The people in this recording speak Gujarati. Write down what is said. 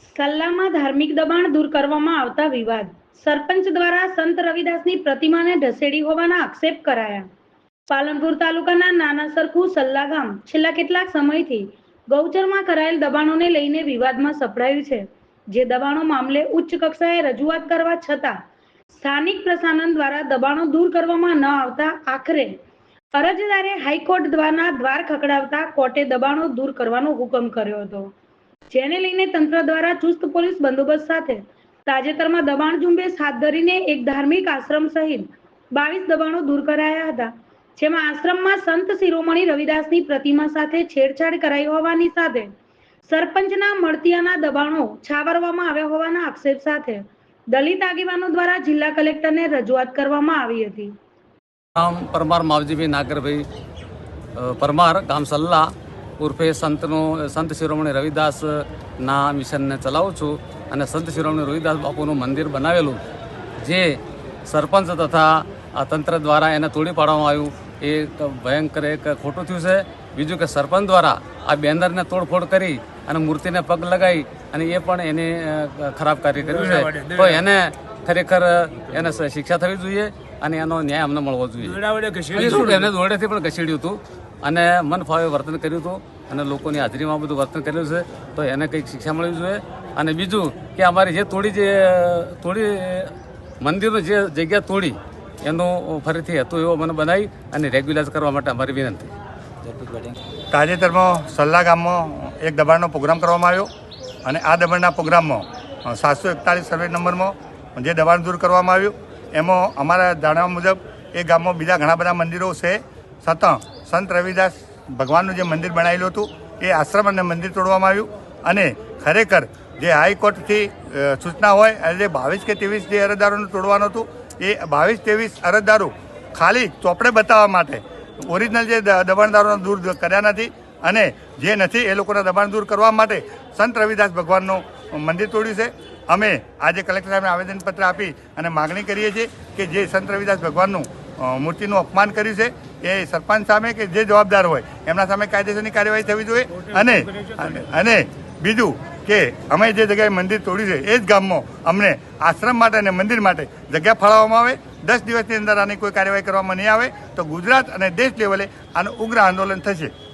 સલ્લામાં ધાર્મિક દબાણ દૂર કરવામાં આવતા વિવાદ. સરપંચ દ્વારા સંત રવિદાસની પ્રતિમાને ઢસેડી હોવાના આક્ષેપ કરાયા. પાલનપુર તાલુકાના નાના સરખુ સલ્લા ગામ છેલ્લા કેટલાક સમયથી ગૌચરમાં કરાયેલ દબાણોને લઈને વિવાદમાં સપડાયું છે. જે દબાણો મામલે ઉચ્ચ કક્ષાએ રજૂઆત કરવા છતાં સ્થાનિક પ્રશાસન દ્વારા દબાણો દૂર કરવામાં ન આવતા આખરે અરજદારે હાઈકોર્ટ દ્વારા દ્વાર ખખડાવતા કોર્ટે દબાણો દૂર કરવાનો હુકમ કર્યો હતો. જેને લઈને તંત્ર દ્વારા ચુસ્ત પોલીસ બંદોબસ્ત સાથે તાજેતરમાં દબાણ ઝુંબેશ હાથ ધરીને એક ધાર્મિક આશ્રમ સહિત બાવીસ દબાણો દૂર કરાયા હતા, જેમાં આશ્રમમાં સંત શિરોમણી રવિદાસની પ્રતિમા સાથે છેડછાડ કરાઈ હોવાની સાથે સરપંચના મળતિયાના દબાણો છાવરવામાં આવ્યા હોવાના આક્ષેપ સાથે દલિત આગેવાનો દ્વારા જિલ્લા કલેક્ટરને રજૂઆત કરવામાં આવી હતી. પરમાર માવજીભાઈ નાગરભાઈ પરમાર ગામ સલ્લા ઉર્ફે સંતનો સંત શિરોમણી રવિદાસના મિશનને ચલાવું છું અને સંત શિરોમણી રવિદાસ બાપુનું મંદિર બનાવેલું. જે સરપંચ તથા તંત્ર દ્વારા એને તોડી પાડવામાં આવ્યું. એ ભયંકર એક ખોટું થયું છે. બીજું કે સરપંચ દ્વારા આ બેનરને તોડફોડ કરી અને મૂર્તિને પગ લગાવી અને એ પણ એને ખરાબ કાર્ય કર્યું છે. તો એને ખરેખર એને શિક્ષા થવી જોઈએ અને એનો ન્યાય અમને મળવો જોઈએ. એને એમને દોરડેથી પણ ઘસીડ્યું હતું. અને મન ફાવે વર્તન કર્યું હતું અને લોકોની હાજરીમાં બધું વર્તન કર્યું છે, તો એને કંઈક શિક્ષા મળવી જોઈએ. અને બીજું કે અમારી જે તોડી જે તોડી મંદિરનો જે જગ્યા તોડી, એનું ફરીથી હતું એવો મને બનાવી અને રેગ્યુલાઇઝ કરવા માટે અમારી વિનંતી. તાજેતરમાં સલ્લા ગામમાં એક દબાણનો પ્રોગ્રામ કરવામાં આવ્યો અને આ દબાણના પ્રોગ્રામમાં સાતસો એકતાલીસ સર્વે નંબરમાં જે દબાણ દૂર કરવામાં આવ્યું, એમાં અમારા જાણવા મુજબ એ ગામમાં બીજા ઘણા બધા મંદિરો છે. છતાં સંત રવિદાસ ભગવાનનું જે મંદિર બનાવેલું હતું, એ આશ્રમ અને મંદિર તોડવામાં આવ્યું. અને ખરેખર જે હાઈકોર્ટથી સૂચના હોય, અને જે બાવીસ કે ત્રેવીસ જે અરજદારોનું તોડવાનું હતું, એ બાવીસ ત્રેવીસ અરજદારો ખાલી ચોપડે બતાવવા માટે ઓરિજિનલ જે દબાણદારોને દૂર કર્યા નથી. અને જે નથી, એ લોકોના દબાણ દૂર કરવા માટે સંત રવિદાસ ભગવાનનું મંદિર તોડ્યું છે. અમે આજે કલેક્ટર સાહેબને આવેદનપત્ર આપી અને માગણી કરીએ છીએ કે જે સંત રવિદાસ ભગવાનનું મૂર્તિનું અપમાન કર્યું છે એ સરપંચ સામે કે જે જવાબદાર હોય એમના સામે કાયદેસરની કાર્યવાહી થવી જોઈએ. અને અને- બીજું કે અમે જે જગ્યાએ મંદિર તોડ્યું છે એ જ ગામમાં અમને આશ્રમ માટે અને મંદિર માટે જગ્યા ફાળવવામાં આવે. દસ દિવસની અંદર આની કોઈ કાર્યવાહી કરવામાં નહીં આવે. તો ગુજરાત અને દેશ લેવલે આનું ઉગ્ર આંદોલન થશે.